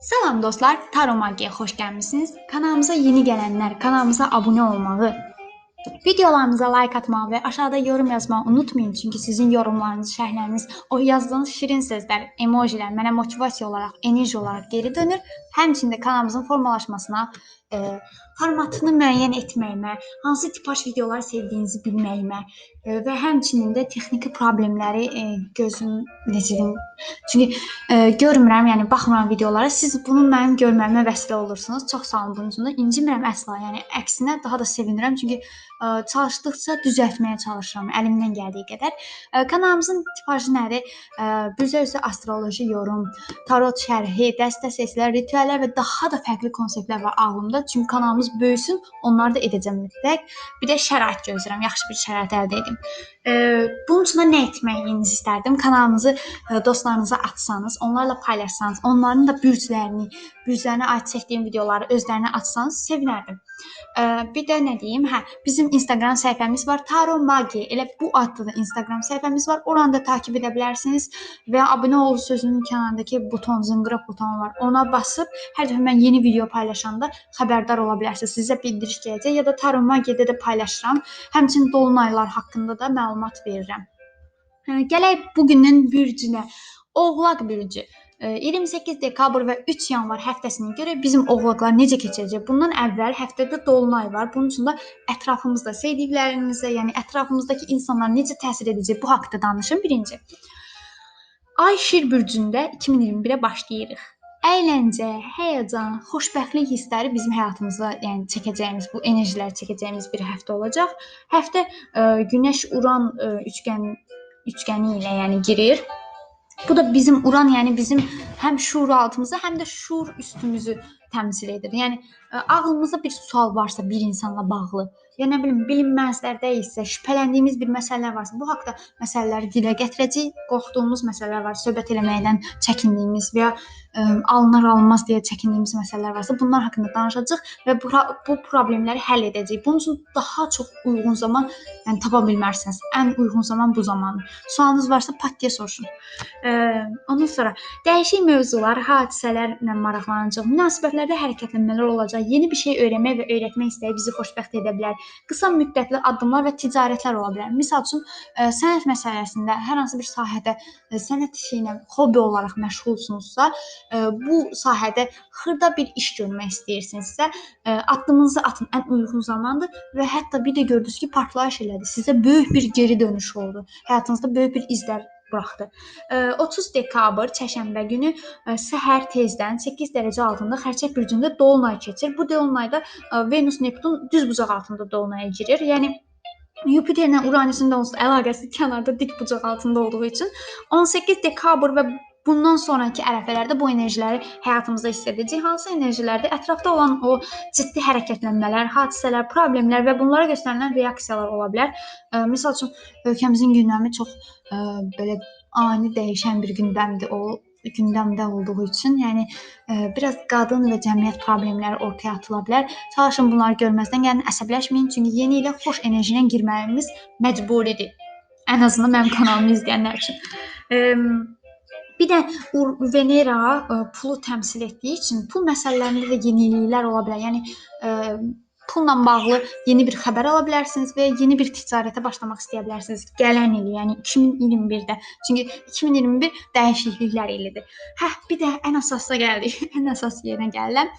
Salam dostlar, Taro Magiyaya xoş gəlmisiniz. Kanalımıza yeni gələnlər kanalımıza abunə olmağı, videolarımıza like atmağı və aşağıda yorum yazmağı unutmayın. Çünki sizin yorumlarınız, şərhləriniz, o yazdığınız şirin sözlər, emojilər mənə motivasiya olaraq, enerji olaraq geri dönür. Həmçinin də kanalımızın formalaşmasına, e, formatını müəyyən etməyimə, hansı tipaj videolar sevdiyinizi bilməyimə e, və həmçinin də texniki problemləri e, gözüm necəlim Çünki e, görmürəm, yəni baxmıram videolara. Siz bunu mənim görməyimə vəsilə olursunuz. Çox sağ olun bunun üçün də. İncimirəm əsla. Yəni əksinə daha da sevinirəm. Çünki e, çalışdıqca düzəltməyə çalışıram əlimdən gəldiyi qədər. E, kanalımızın tipajı nədir? E, Büzə üzrə astroloji yorum, tarot şərhi, dəstə seçilər, ritüəllər və daha da fərqli konseptlər var ağlımda. Çünki kanalımız böyüsün, onları da edəcəm mütləq. Bir də şərait gözləyirəm, yaxşı bir şərait əldə edim. Bunun üçün nə etməyinizi istərdim? Kanalımızı e, dostlarınıza atsanız, onlarla paylaşsanız, onların da bürclərini, bürclərinə aid çəkdiyim videoları özlərinə atsanız sevinərdim. Bir də nə deyim? Hə, bizim Instagram səhifəmiz var. Taro Magi. Elə bu adlı Instagram səhifəmiz var. Oranı da takib edə bilərsiniz və abunə ol sözünün kənarındakı buton, zınqırov butonu var. Ona basıb hər dəfə mən yeni video paylaşanda xəbərdar ola bilərsiniz. Sizə bildiriş gələcək ya da Taro Magi'də də paylaşıram. Həmçinin dolunaylar haqqında da məlumat verirəm. Hə, Gələk bugünün bürcünə. Oğlaq bürcü. Ə, 28 dekabr və 3 yanvar həftəsinə görə bizim oğlaqlar necə keçəcək? Bundan əvvəl həftədə dolunay var. Bunun üçün də ətrafımızda sevdiklərimizə, yəni ətrafımızdakı insanlar necə təsir edəcək bu haqqda danışım birinci. Ay Şir bürcündə 2021-ə başlayırıq. Əyləncə, həyəcan, xoşbəxtlik hissləri bizim həyatımızda, yəni çəkəcəyimiz, bu enerjilər çəkəcəyimiz bir həftə olacaq. Həftə ə, Günəş Uran ə, üçgən üçgəni ilə, yəni girir. Bu da bizim Uran, yəni bizim həm şuur altımızı, həm də şuur üstümüzü təmsil edir. Yəni ə, ağlımızda bir sual varsa bir insanla bağlı, ya nə bilim bilinməzlərdə isə, şübhələndiyimiz bir məsələlər varsa, bu haqqda məsələləri dilə gətirəcəyik. Qorxduğumuz məsələlər var, söhbət eləməkdən çəkindiyimiz və ya ə, alınar alınmaz deyə çəkindiyimiz məsələlər varsa, bunlar haqqında danışacağıq və bu, bu problemləri həll edəcəyik. Bunun üçün daha çox uyğun zaman, yəni tapa bilmərsiniz. Ən uyğun zaman bu zamandır. Sualınız varsa pat deyə soruşun. Ə, ondan sonra dəyişik mövzular, hadisələrlə maraqlanacaq, münasibətlərdə hərəkətlənmələr olacaq, yeni bir şey öyrənmək və öyrətmək istəyi bizi xoşbəxt edə bilər. Qısa müddətli addımlar və ticarətlər ola bilər. Məsəl üçün ə, sənət məsələsində hər hansı bir sahədə ə, sənət işi ilə hobbi olaraq məşğulsunuzsa, ə, bu sahədə xırda bir iş görmək istəyirsinizsə, addımınızı atın. Ən uyğun zamandır və hətta bir də gördünüz ki, partlayış elədi. Sizə böyük bir geri dönüş oldu. Həyatınızda böyük bir izlər buraxdı. Ə, 30 dekabr çərşənbə günü ə, səhər tezdən 8 dərəcə altında Xərçəng bürcündə dolunay keçir. Bu dolunayda ə, Venüs Neptun düz bucaq altında dolunaya girir. Yəni Yupiterlə Uranusun da onsuz əlaqəsi kənarda dik bucaq altında olduğu üçün 18 dekabr və bundan sonrakı ərəfələrdə bu enerjiləri həyatımızda hiss edəcəyik. Hansı enerjilərdə ətrafda olan o ciddi hərəkətlənmələr, hadisələr, problemlər və bunlara göstərilən reaksiyalar ola bilər. Ə, Məsəl üçün ölkəmizin gündəmi çox ə, belə ani dəyişən bir gündəmdir. O gündəmdə olduğu üçün, yəni ə, biraz qadın və cəmiyyət problemləri ortaya atıla bilər. Çalışın bunları görməzdən gəlin, əsəbləşməyin, çünki yeni ilə xoş enerji ilə girməyimiz məcburidir. Ən azından mənim kanalımı izləyənlər üçün. Ehm, Bir də Venera ə, pulu təmsil etdiyi üçün pul məsələlərində də yeniliklər ola bilər. Yəni ə, pulla bağlı yeni bir xəbər ala bilərsiniz və yeni bir ticarətə başlamaq istəyə bilərsiniz. Gələn il, yəni 2021-də. Çünki 2021 dəyişikliklər ilidir. Hə, bir də ən əsasına gəldik. ən əsas yerinə gəlirəm.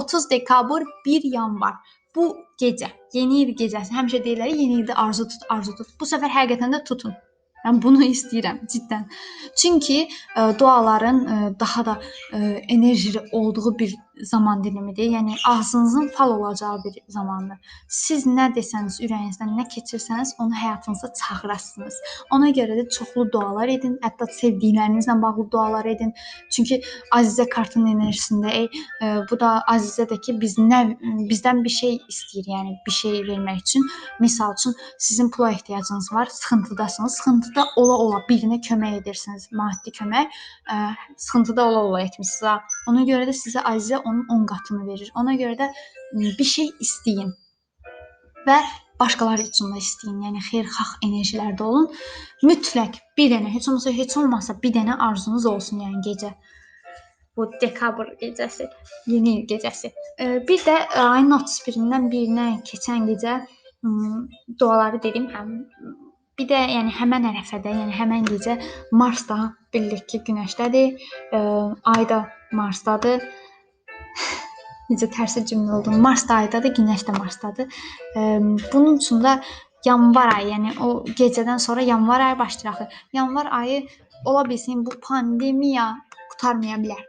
30 dekabr 1 yanvar. Bu gecə, yeni il gecəsi. Həmişə deyirlər, yeni ildə arzu tut, arzu tut. Bu səfər həqiqətən də tutun. Mən bunu istəyirəm cidden. Çünki ə, duaların ə, daha da ə, enerjili olduğu bir zaman dilimidir. Yəni ağzınızın fal olacağı bir zamandır. Siz nə desəniz, ürəyinizdən nə keçirsəniz, onu həyatınıza çağırasınız. Ona görə də çoxlu dualar edin, hətta sevdiklərinizlə bağlı dualar edin. Çünki Azizə kartının enerjisində ey, ə, bu da Azizədəki biz nə bizdən bir şey istəyir, yəni bir şey vermək üçün. Misal üçün sizin pula ehtiyacınız var, sıxıntıdasınız. Sıxıntıda ola-ola birinə kömək edirsiniz, maddi kömək. Ə, sıxıntıda ola-ola etmisiniz. Ona görə də sizə Azizə onun 10 qatını verir. Ona görə də bir şey istəyin və başqaları üçün də istəyin. Yəni xeyirxah enerjilərdə olun. Mütləq bir dənə, heç olmasa heç olmasa bir dənə arzunuz olsun yəni gecə. Bu dekabr gecəsi, yeni il gecəsi. Bir də ayın 31-dən 1-nə keçən gecə duaları dedim həm bir də yəni həmin ərəfədə, yəni həmin gecə Mars da bildik ki, Günəşdədir, Ay da Marsdadır. Necə tərsi cümlə oldu. Mars da Aydadır, Günəş də Marsdadır. Bunun üçün də yanvar ayı, yəni o gecədən sonra yanvar ayı başlayır axı. Yanvar ayı ola bilsin bu pandemiya qurtarmaya bilər.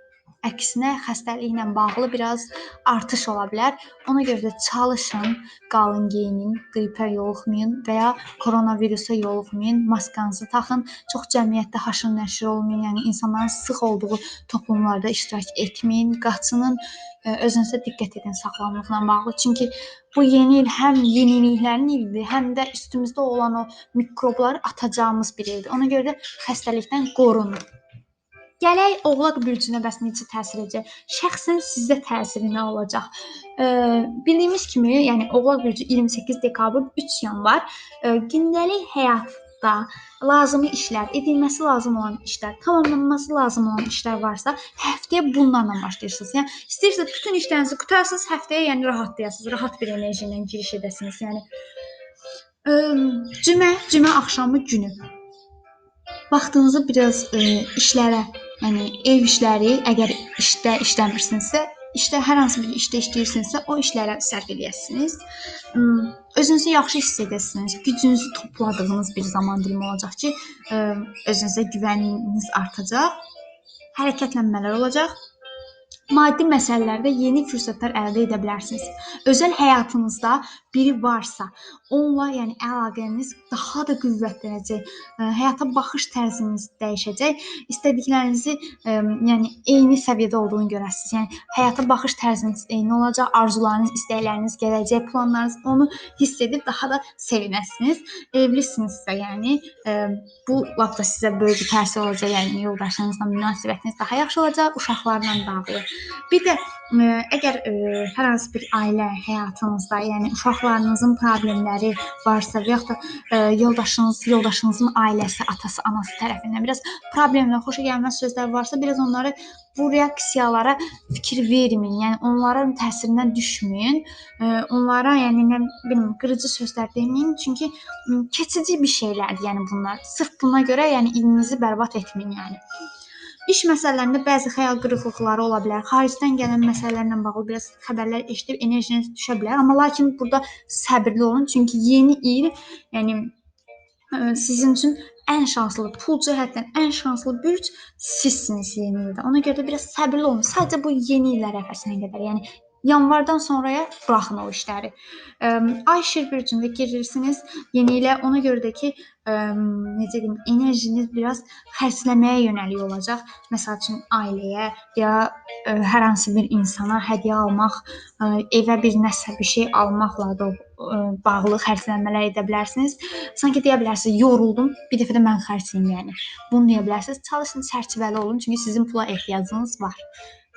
Əksinə xəstəliklə bağlı biraz artış ola bilər. Ona görə də çalışın, qalın geyinin, qripə yoluxmayın və ya koronavirusa yoluxmayın. Maskanızı taxın. Çox cəmiyyətdə haşır nəşir olmayın. Yəni insanların sıx olduğu toplumlarda iştirak etməyin. Qaçının, ə, özünüzə diqqət edin sağlamlıqla bağlı. Çünki bu yeni il həm yeniliklərin ilidir, həm də üstümüzdə olan o mikrobları atacağımız bir ildir. Ona görə də xəstəlikdən qorunun. Gələk Oğlaq bürcünə bəs necə təsir edəcək? Şəxsən sizdə təsiri nə olacaq? Ə, bildiyimiz kimi, yəni Oğlaq bürcü 28 dekabr 3 yanvar ə, gündəlik həyatda lazımi işlər, edilməsi lazım olan işlər, tamamlanması lazım olan işlər varsa, həftəyə bunlarla başlayırsınız. Yəni istəyirsiniz bütün işlərinizi qutarsınız, həftəyə yəni rahatlayasınız, rahat bir enerji ilə giriş edəsiniz. Yəni ə, cümə, cümə axşamı günü vaxtınızı biraz ə, işlərə, yəni ev işləri, əgər işdə işləmirsinizsə, işdə hər hansı bir işdə işləyirsinizsə, o işlərə sərf edəsiniz. Imm, özünüzü yaxşı hiss edəsiniz. Gücünüzü topladığınız bir zaman dilimi olacaq ki, ə, özünüzə güvəniniz artacaq. Hərəkətlənmələr olacaq. Maddi məsələlərdə yeni fürsətlər əldə edə bilərsiniz. Özəl həyatınızda biri varsa, onunla, yəni əlaqəniz daha da qüvvətlənəcək. Ə, Həyata baxış tərziniz dəyişəcək. İstədiklərinizi, ə, yəni eyni səviyyədə olduğunu görəsiniz. Yəni həyata baxış tərziniz eyni olacaq, arzularınız, istəkləriniz, gələcək planlarınız onu hiss edib daha da sevinəsiniz. Evlisinizsə, yəni ə, bu lap da sizə böyük bir təsir olacaq. Yəni yoldaşlarınızla münasibətiniz daha yaxşı olacaq, uşaqlarla bağlı. Bir də ə, əgər ə, hər hansı bir ailə həyatınızda, yəni uşaqlarınızın problemləri varsa və yaxud da ə, yoldaşınız, yoldaşınızın ailəsi, atası, anası tərəfindən biraz problemlə xoşagəlməz sözlər varsa, biraz onları bu reaksiyalara fikir verməyin. Yəni onların təsirindən düşməyin. Ə, onlara yəni nə bilim qırıcı sözlər deməyin, çünki keçici bir şeylərdir, yəni bunlar. Sırf buna görə yəni ilinizi bərbad etməyin yəni. İş məsələlərində bəzi xəyal qırıqlıqları ola bilər. Xaricdən gələn məsələlərlə bağlı biraz xəbərlər eşidib enerjiniz düşə bilər. Amma lakin burada səbirli olun, çünki yeni il, yəni ə, sizin üçün ən şanslı, pul cəhətdən ən şanslı bürc sizsiniz yeni ildə. Ona görə də biraz səbirli olun. Sadəcə bu yeni il ərəfəsinə qədər, yəni yanvardan sonraya buraxın o işləri. Ə, Ay şir bürcündə girirsiniz yeni ilə. Ona görə də ki, ə, necə deyim, enerjiniz biraz xərcləməyə yönəlik olacaq. Məsəl üçün ailəyə ya ə, hər hansı bir insana hədiyyə almaq, ə, evə bir nəsə bir şey almaqla da ə, bağlı xərcləmələr edə bilərsiniz. Sanki deyə bilərsiniz, yoruldum, bir dəfə də mən xərcləyim yəni. Bunu deyə bilərsiniz. Çalışın çərçivəli olun, çünki sizin pula ehtiyacınız var.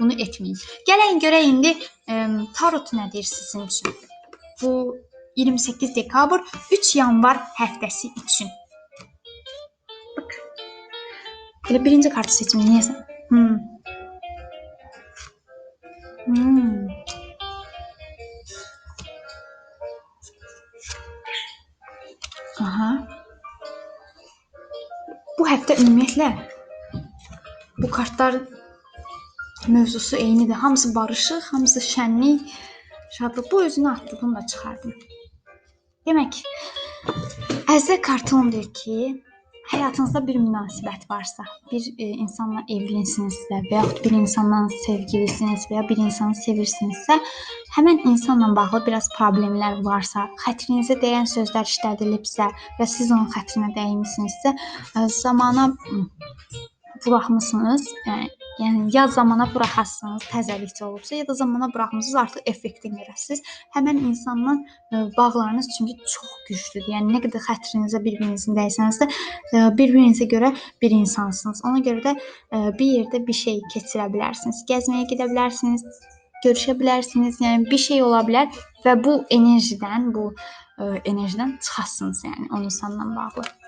Bunu etməyin. Gəlin görək indi ə, tarot nə deyir sizin üçün? Bu 28 dekabr 3 yanvar həftəsi üçün. Bak. Böyle birinci kartı seçim niyeyse. Hmm. Hmm. Aha. Bu həftə ümumiyyətlə bu kartlar mövzusu eynidir. Hamısı barışıq, hamısı şənlik, şadlıq. Bu özünü atdı, bunu da çıxardım. Demək, əzə karton deyir ki, həyatınızda bir münasibət varsa, bir e, insanla evlisinizsə və yaxud bir insanla sevgilisiniz və ya bir insanı sevirsinizsə, həmin insanla bağlı biraz problemlər varsa, xətrinizə dəyən sözlər işlədilibsə və siz onun xətrinə dəymisinizsə, zamana buraxmısınız. Yəni, yəni ya zamana buraxasınız, təzəlikçi olubsa, ya da zamana buraxmısınız, artıq effektini görəsiniz. Həmin insanla ə, bağlarınız çünki çox güclüdür. Yəni nə qədər xətrinizə bir-birinizin dəysəniz də ə, bir-birinizə görə bir insansınız. Ona görə də ə, bir yerdə bir şey keçirə bilərsiniz. Gəzməyə gedə bilərsiniz, görüşə bilərsiniz. Yəni bir şey ola bilər və bu enerjidən, bu enerjidən çıxasınız, yəni o insanla bağlı.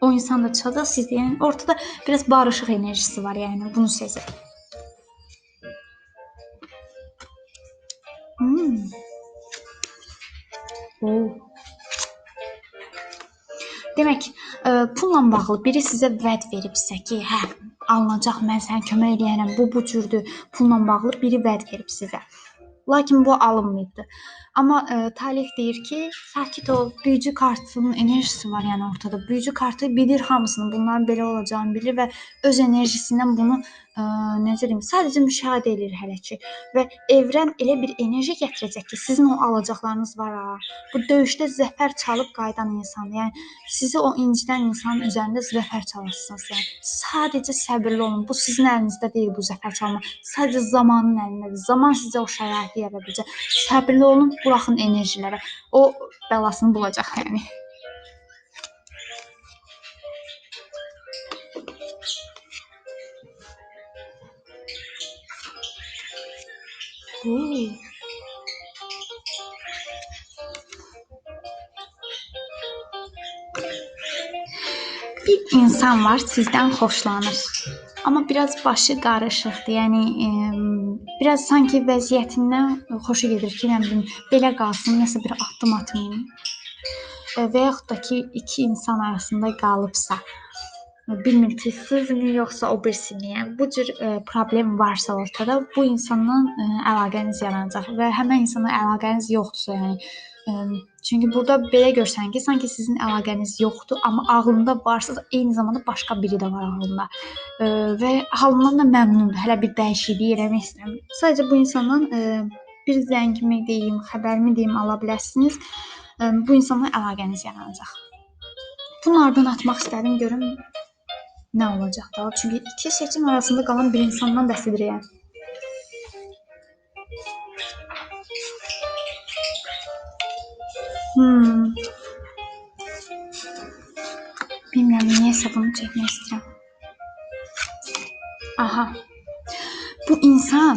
O insan da çaldı. Siz de yani ortada biraz barışık enerjisi var yani. Bunu sezin. Hmm. Oo. Demək, e, pulla bağlı biri sizə vəd veribsə ki, hə, alınacaq, mən sənə kömək eləyərəm, bu bu cürdür, pulla bağlı biri vəd verib sizə. Lakin bu alınmayıbdı. Amma ə, Talih deyir ki, sakit ol. Büyücü kartının enerjisi var yəni ortada. Büyücü kartı bilir hamısını, bunların belə olacağını bilir və öz enerjisindən bunu ə, necə deyim, sadəcə müşahidə edir hələ ki. Və evrən elə bir enerji gətirəcək ki, sizin o alacaqlarınız var ha. Bu döyüşdə zəfər çalıb qayıdan insan. Yəni sizi o incidən insanın üzərində zəfər çalarsınız. Yəni sadəcə səbirli olun. Bu sizin əlinizdə deyil bu zəfər çalmaq. Sadəcə zamanın əlindədir. Zaman sizə o şəraiti yaradacaq. Səbirli olun, buraxın enerjilərə. O bəlasını bulacaq yəni. Bir insan var sizdən xoşlanır. Amma biraz başı qarışıqdır. Yəni e, biraz sanki vəziyyətindən xoşu gedir ki, nə bilim, belə qalsın, nəsə bir addım atmayım. E, və yaxud da ki, iki insan arasında qalıbsa, bilmir ki, sizmi yoxsa o birisini. Yəni bu cür e, problem varsa ortada, bu insanla e, əlaqəniz yaranacaq və həmin insana əlaqəniz yoxdursa, yəni e, çünki burada belə görsən ki, sanki sizin əlaqəniz yoxdur, amma ağlında varsa, eyni zamanda başqa biri də var ağlında. E, və halından da məmnundur. Hələ bir dəyişiklik eləmək istəyirəm. Sadəcə bu insandan e, bir zəngimi deyim, xəbərimi deyim ala bilərsiniz. E, bu insanla əlaqəniz yaranacaq. Bunlardan atmaq istədim görüm nə olacaq da. Çünki iki seçim arasında qalan bir insandan bəhs edirəm. Hmm. Bilmirəm niyəsə bunu çəkmək istəyirəm. Aha. Bu insan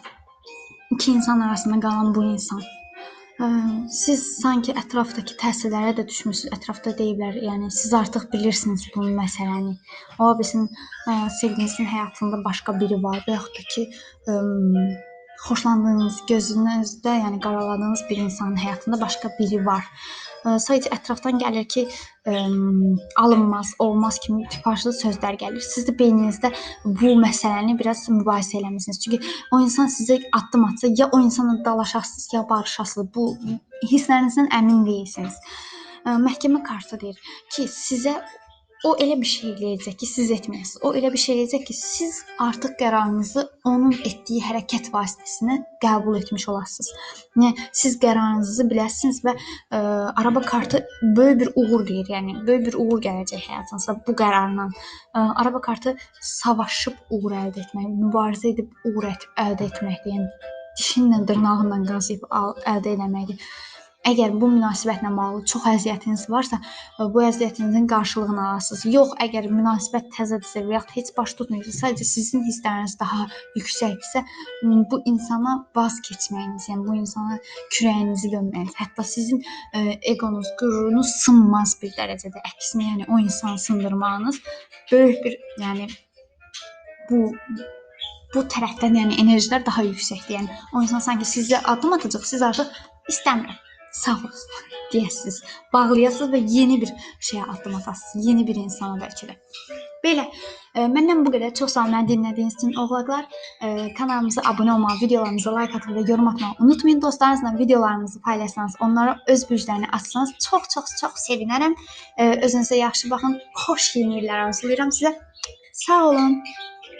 iki insan arasında qalan bu insan. Siz sanki ətrafdakı təsirlərə də düşmüsüz. Ətrafda deyiblər, yəni siz artıq bilirsiniz bu məsələni. Ola bilsin ə, sevgilinizin həyatında başqa biri var və yaxud da ki, ə, xoşlandığınız, gözünüzdə, yəni qaraladığınız bir insanın həyatında başqa biri var. Sadəcə ətrafdan gəlir ki, ə, alınmaz, olmaz kimi tipaşlı sözlər gəlir. Siz də beyninizdə bu məsələni biraz mübahisə eləmisiniz. Çünki o insan sizə addım atsa, ya o insanla dalaşasınız, ya barışasınız. Bu hisslərinizdən əmin deyilsiniz. Ə, Məhkəmə kartı deyir ki, sizə o elə bir şey eləyəcək ki, siz etməyəsiniz. O elə bir şey eləyəcək ki, siz artıq qərarınızı onun etdiyi hərəkət vasitəsilə qəbul etmiş olasınız. Yəni siz qərarınızı biləsiniz və ə, araba kartı böyük bir uğur deyir. Yəni böyük bir uğur gələcək həyatınıza bu qərarla. Ə, araba kartı savaşıb uğur əldə etmək, mübarizə edib uğur əldə etməkdir. Yəni dişinlə, dırnağınla qazıyıb əldə etməkdir. Əgər bu münasibətlə bağlı çox əziyyətiniz varsa, ə, bu əziyyətinizin qarşılığını alasınız. Yox, əgər münasibət təzədirsə və yaxud heç baş tutmursa, sadəcə sizin hissləriniz daha yüksəkdirsə, bu insana vaz keçməyiniz, yəni bu insana kürəyinizi dönməyiniz, hətta sizin eqonuz, qürurunuz sınmaz bir dərəcədə. Əksinə, yəni o insanı sındırmağınız böyük bir, yəni bu bu tərəfdən yəni enerjilər daha yüksəkdir. Yəni o insan sanki sizə addım atacaq, siz artıq istəmirəm. Sağ ol deyəsiniz, bağlayasınız və yeni bir şeyə addım atasınız, yeni bir insana bəlkə də. Belə, e, məndən bu qədər. Çox sağ olun məni dinlədiyiniz üçün. Oğlaqlar, e, kanalımıza abunə olmağı, videolarımıza like atıb və yorum atmağı unutmayın. Dostlarınızla videolarımızı paylaşsanız, onlara öz bürclərini açsanız çox-çox çox sevinərəm. E, özünüzə yaxşı baxın. Xoş yeni illər arzulayıram sizə. Sağ olun.